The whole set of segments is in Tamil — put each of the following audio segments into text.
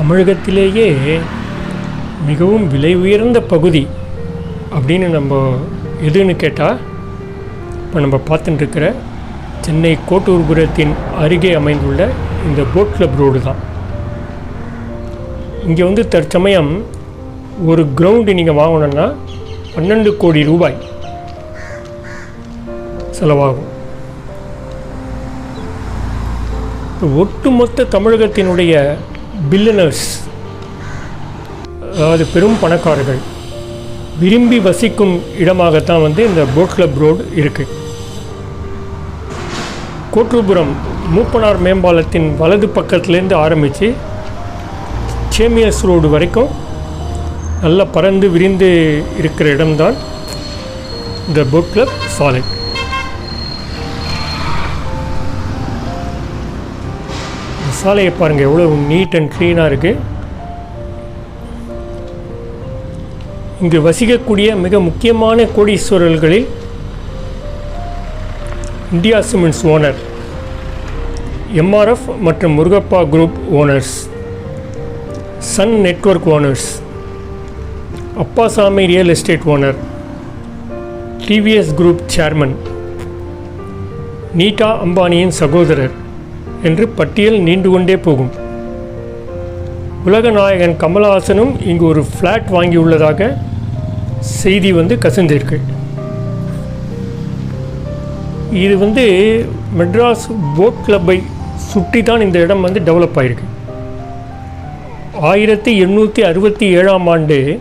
தமிழகத்திலேயே மிகவும் விலை உயர்ந்த பகுதி அப்படின்னு நம்ம எதுன்னு கேட்டால் இப்போ நம்ம பார்த்துட்டுருக்கிற சென்னை கோட்டூர்புரத்தின் அருகே அமைந்துள்ள இந்த போட் கிளப் ரோடு தான். இங்கே வந்து தற்சமயம் ஒரு கிரவுண்டு நீங்கள் வாங்கணும்னா பன்னெண்டு கோடி ரூபாய் செலவாகும். ஒட்டுமொத்த தமிழகத்தினுடைய பில்லினர்ஸ் அதாவது பெரும் பணக்காரர்கள் விரும்பி வசிக்கும் இடமாகத்தான் வந்து இந்த போட் கிளப் ரோடு இருக்குது கோட்டூர்புரம் மூப்பனார் மேம்பாலத்தின் வலது பக்கத்துலேருந்து ஆரம்பித்து சேமியஸ் ரோடு வரைக்கும் நல்லா பறந்து விரிந்து இருக்கிற இடம்தான் இந்த போட் கிளப் சாலை. சாலையை பாருங்கள் எவ்வளோ நீட் அண்ட் க்ளீனாக இருக்குது இங்கு வசிக்கக்கூடிய மிக முக்கியமான கோடீஸ்வரர்களில் இந்தியா சிமெண்ட்ஸ் ஓனர் எம்ஆர்எஃப் மற்றும் Murugappa group owners sun network owners Appasamy real estate owner TVS group chairman Nita அம்பானியின் சகோதரர். என்று பட்டியல் நீண்டு கொண்டே போகும். உலக நாயகன் கமலஹாசனும் இங்கு ஒரு ஃப்ளாட் வாங்கியுள்ளதாக செய்தி வந்து கசிந்திருக்கு. இது வந்து மெட்ராஸ் போட் கிளப்பை சுற்றி தான் இந்த இடம் வந்து டெவலப் ஆகிருக்கு ஆயிரத்தி எண்ணூற்றி அறுபத்தி ஏழாம் ஆண்டு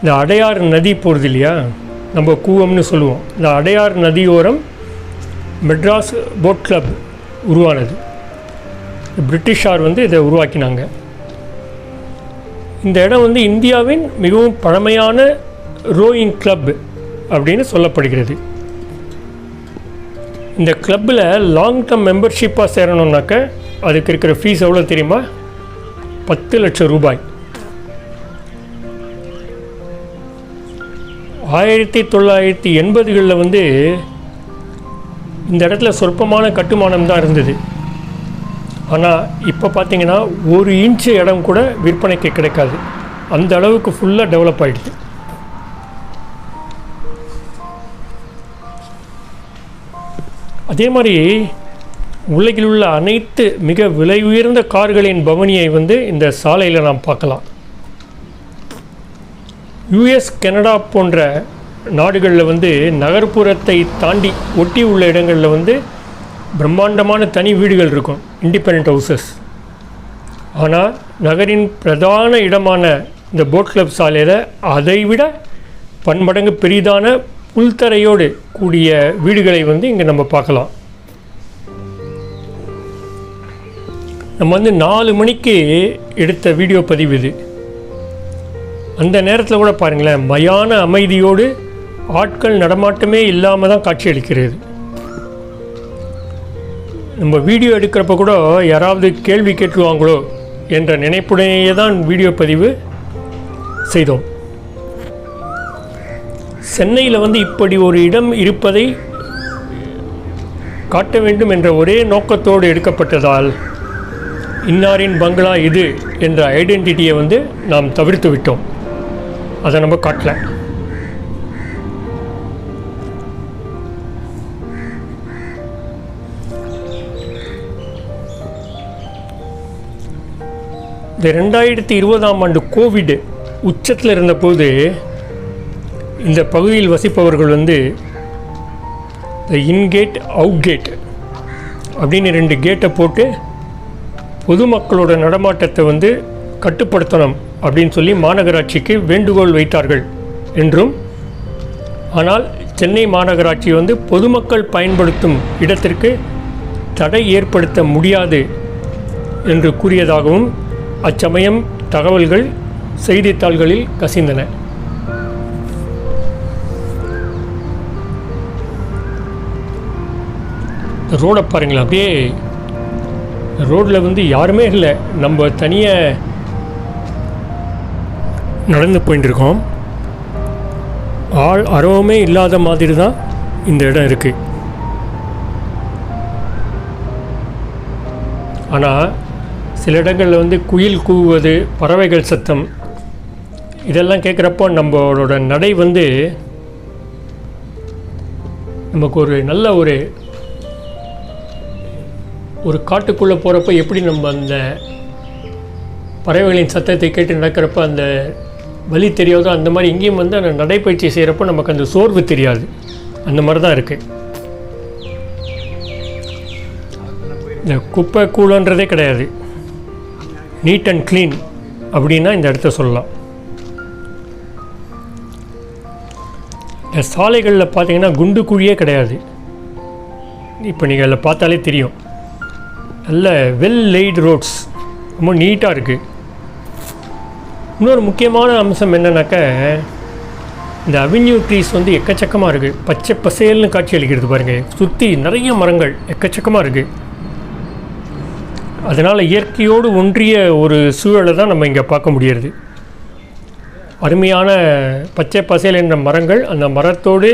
இந்த அடையார் நதி போகிறது இல்லையா? நம்ம கூவம்னு சொல்லுவோம். இந்த அடையார் நதியோரம் மெட்ராஸ் போட் கிளப் உருவானது. பிரிட்டிஷார் வந்து இதை உருவாக்கினாங்க. இந்த இடம் வந்து இந்தியாவின் மிகவும் பழமையான ரோயிங் கிளப் அப்படின்னு சொல்லப்படுகிறது. இந்த கிளப்பில் லாங் டேர்ம் மெம்பர்ஷிப்பாக சேரணுன்னாக்க அதுக்கு இருக்கிற ஃபீஸ் எவ்வளோ தெரியுமா? பத்து லட்சம் ரூபாய். ஆயிரத்தி தொள்ளாயிரத்தி எண்பதுகளில் வந்து இந்த இடத்துல சொற்பமான கட்டுமானம் தான் இருந்தது. ஆனால் இப்போ பார்த்தீங்கன்னா ஒரு இன்ச்சு இடம் கூட விற்பனைக்கு கிடைக்காது. அந்த அளவுக்கு ஃபுல்லாக டெவலப் ஆகிடுது அதே மாதிரி உலகில் உள்ள அனைத்து மிக விலை உயர்ந்த கார்களின் பவனியை வந்து இந்த சாலையில் நாம் பார்க்கலாம். யுஎஸ் கனடா போன்ற நாடுகளில் வந்து நகர்ப்புறத்தை தாண்டி ஒட்டி உள்ள இடங்களில் வந்து பிரம்மாண்டமான தனி வீடுகள் இருக்கும் இண்டிபெண்ட் ஹவுசஸ் ஆனால் நகரின் பிரதான இடமான இந்த போட் கிளப் சாலையில் அதைவிட பன்மடங்கு பெரிதான புல்தரையோடு கூடிய வீடுகளை வந்து இங்கே நம்ம பார்க்கலாம். நம்ம வந்து நாலு மணிக்கு எடுத்த வீடியோ பதிவு இது. அந்த நேரத்தில் கூட பாருங்களேன் மயான அமைதியோடு ஆட்கள் நடமாட்டமே இல்லாமல் தான் காட்சியளிக்கிறது. நம்ம வீடியோ எடுக்கிறப்ப கூட யாராவது கேள்வி கேட்டுருவாங்களோ என்ற நினைப்புடனேயே தான் வீடியோ பதிவு செய்தோம். சென்னையில் வந்து இப்படி ஒரு இடம் இருப்பதை காட்ட வேண்டும் என்ற ஒரே நோக்கத்தோடு எடுக்கப்பட்டதால் இன்னாரின் பங்களா இது என்ற ஐடென்டிட்டியை வந்து நாம் தவிர்த்து விட்டோம். அதை நம்ம காட்டலை. இந்த ரெண்டாயிரத்தி இருபதாம் ஆண்டு கோவிட் உச்சத்தில் இருந்தபோது இந்த பகுதியில் வசிப்பவர்கள் வந்து இந்த இன்கேட் அவுட் கேட் அப்படின்னு ரெண்டு கேட்டை போட்டு பொதுமக்களோட நடமாட்டத்தை வந்து கட்டுப்படுத்தணும் அப்படின்னு சொல்லி மாநகராட்சிக்கு வேண்டுகோள் வைத்தார்கள் என்றும் ஆனால் சென்னை மாநகராட்சி வந்து பொதுமக்கள் பயன்படுத்தும் இடத்திற்கு தடை ஏற்படுத்த முடியாது என்று கூறியதாகவும் அச்சமயம் தகவல்கள் செய்தித்தாள்களில் கசிந்தன. ரோடை பாருங்களேன் அப்படியே ரோடில் வந்து யாருமே இல்லை. நம்ம தனியாக நடந்து போயிட்டு இருக்கோம் ஆள் அறவுமே இல்லாத மாதிரி தான் இந்த இடம் இருக்குது ஆனால் சில இடங்களில் வந்து குயில் கூவுவது பறவைகள் சத்தம். இதெல்லாம் கேட்குறப்போ நம்மளோட நடை வந்து நமக்கு ஒரு நல்ல ஒரு ஒரு காட்டுக்குள்ளே போகிறப்ப எப்படி நம்ம அந்த பறவைகளின் சத்தத்தை கேட்டு நடக்கிறப்ப அந்த வலி தெரியாதோ அந்த மாதிரி இங்கேயும் வந்து அந்த நடைப்பயிற்சி செய்கிறப்போ நமக்கு அந்த சோர்வு தெரியாது. அந்த மாதிரி தான் இருக்குது இந்த குப்பை கூலன்றதே கிடையாது. நீட் அண்ட் க்ளீன் அப்படின்னா இந்த இடத்த சொல்லலாம். இந்த சாலைகளில் பார்த்தீங்கன்னா குண்டு குழியே கிடையாது. இப்போ நீங்கள் அதில் பார்த்தாலே தெரியும். நல்ல வெல் லைட் ரோட்ஸ் ரொம்ப நீட்டாக இருக்குது இன்னொரு முக்கியமான அம்சம் என்னென்னாக்க இந்த அவென்யூ ட்ரீஸ் வந்து எக்கச்சக்கமாக இருக்குது பச்சை பசேல்னு காட்சி அளிக்கிறது பாருங்கள் சுற்றி நிறைய மரங்கள் எக்கச்சக்கமாக இருக்குது அதனால் இயற்கையோடு ஒன்றிய ஒரு சூழலை தான் நம்ம இங்கே பார்க்க முடியறது அருமையான பச்சை பசேல் என்ற மரங்கள் அந்த மரத்தோடு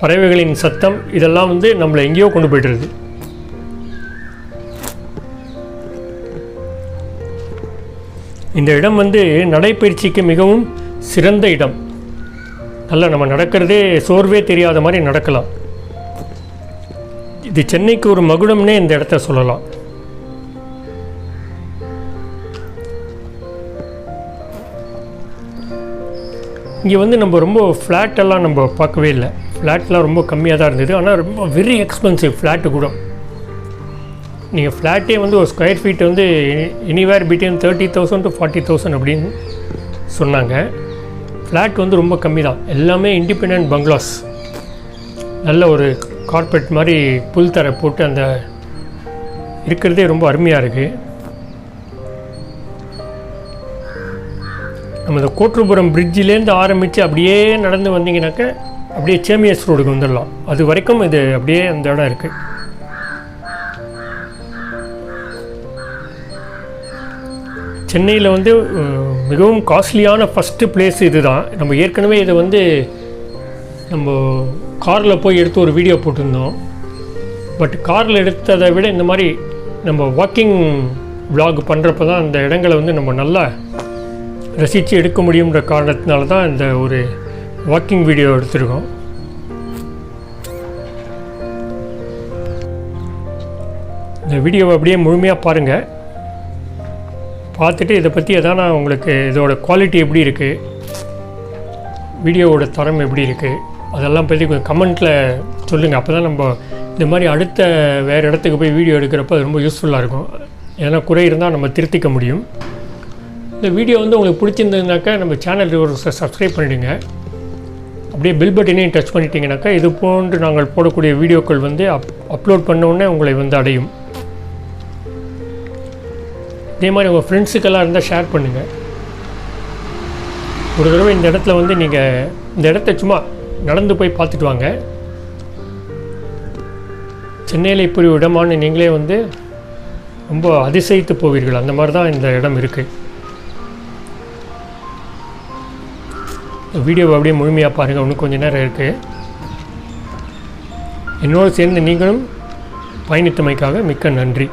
பறவைகளின் சத்தம் இதெல்லாம் வந்து நம்மளை எங்கேயோ கொண்டு போய்டுறது இந்த இடம் வந்து நடைப்பயிற்சிக்கு மிகவும் சிறந்த இடம். நல்லா நம்ம நடக்கிறதே சோர்வே தெரியாத மாதிரி நடக்கலாம். இது சென்னைக்கு ஒரு மகுடம்னே இந்த இடத்த சொல்லலாம். இங்கே வந்து நம்ம ரொம்ப ஃப்ளாட்டெல்லாம் நம்ம பார்க்கவே இல்லை. ஃப்ளாட்லாம் ரொம்ப கம்மியாக தான் இருந்தது. ஆனால் ரொம்ப வெரி எக்ஸ்பென்சிவ் ஃப்ளாட்டு கூட. நீங்கள் ஃப்ளாட்டே வந்து ஒரு ஸ்கொயர் ஃபீட் வந்து anywhere between thirty thousand to forty thousand அப்படின்னு சொன்னாங்க. ஃப்ளாட் வந்து ரொம்ப கம்மி தான். எல்லாமே இண்டிபெண்ட் பங்களாஸ் நல்ல ஒரு கார்பெட் மாதிரி புல் தரை போட்டு அந்த இருக்கிறதே ரொம்ப அருமையாக இருக்குது நம்ம இந்த கோற்றுபுரம் பிரிட்ஜிலேருந்து ஆரம்பித்து அப்படியே நடந்து வந்தீங்கன்னாக்க அப்படியே சேமியஸ் ரோடுக்கு வந்துடலாம். அது வரைக்கும் இது அப்படியே அந்த இடம் இருக்குது சென்னையில் வந்து மிகவும் காஸ்ட்லியான ஃபஸ்ட்டு பிளேஸ் இது தான் நம்ம ஏற்கனவே இதை வந்து நம்ம காரில் போய் எடுத்து ஒரு வீடியோ போட்டிருந்தோம். பட் காரில் எடுத்ததை விட இந்த மாதிரி நம்ம வாக்கிங் vlog பண்ணுறப்ப தான் அந்த இடங்களை வந்து நம்ம நல்லா ரசித்து எடுக்க முடியுன்ற காரணத்தினால தான் இந்த ஒரு வாக்கிங் வீடியோ எடுத்திருக்கோம். இந்த வீடியோவை அப்படியே முழுமையாக பாருங்கள் பார்த்துட்டு இதை பற்றி எதானா உங்களுக்கு இதோட குவாலிட்டி எப்படி இருக்குது வீடியோவோட தரம் எப்படி இருக்குது அதெல்லாம் பற்றி கொஞ்சம் கமெண்ட்டில் சொல்லுங்கள் அப்போ தான் நம்ம இந்த மாதிரி அடுத்த வேறு இடத்துக்கு போய் வீடியோ எடுக்கிறப்ப அது ரொம்ப யூஸ்ஃபுல்லாக இருக்கும். ஏன்னா குறை இருந்தால் நம்ம திருத்திக்க முடியும். இந்த வீடியோ வந்து உங்களுக்கு பிடிச்சிருந்ததுனாக்கா நம்ம சேனல் ஒரு சப்ஸ்கிரைப் பண்ணிவிடுங்க அப்படியே பில் பட்டனையும் டச் பண்ணிட்டீங்கனாக்கா இது போன்று நாங்கள் போடக்கூடிய வீடியோக்கள் வந்து அப் அப்லோட் பண்ணவுடனே உங்களை வந்து அடையும். இதே மாதிரி உங்கள் ஃப்ரெண்ட்ஸுக்கெல்லாம் இருந்தால் ஷேர் பண்ணுங்கள் ஒரு தடவை இந்த இடத்துல வந்து நீங்கள் இந்த இடத்த சும்மா நடந்து போய் பார்த்துட்டு வாங்க. சென்னையில் இப்படி இடமானு நீங்களே வந்து ரொம்ப அதிசயித்து போவீர்கள். அந்த மாதிரி தான் இந்த இடம் இருக்குது வீடியோவை அப்படியே முழுமையாக பாருங்கள் இன்னும் கொஞ்சம் நேரம் இருக்குது என்னோடு சேர்ந்து நீங்களும் பயணித்தமைக்காக மிக்க நன்றி.